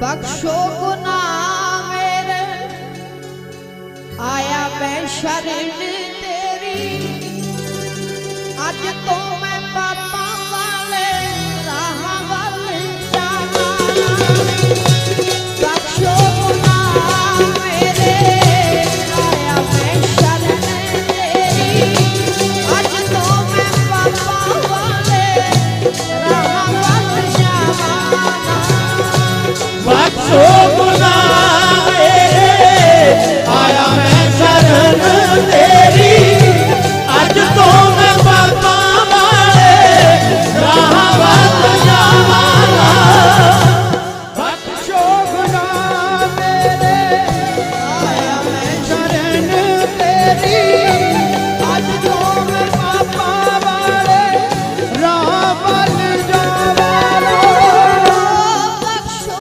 ਬਖਸ਼ੋ ਗੁਨਾਹ ਮੇਰੇ ਆਇਆ ਮੈਂ ਸ਼ਰਨ ਤੇਰੀ। ਅੱਜ ਤੋਂ Oh.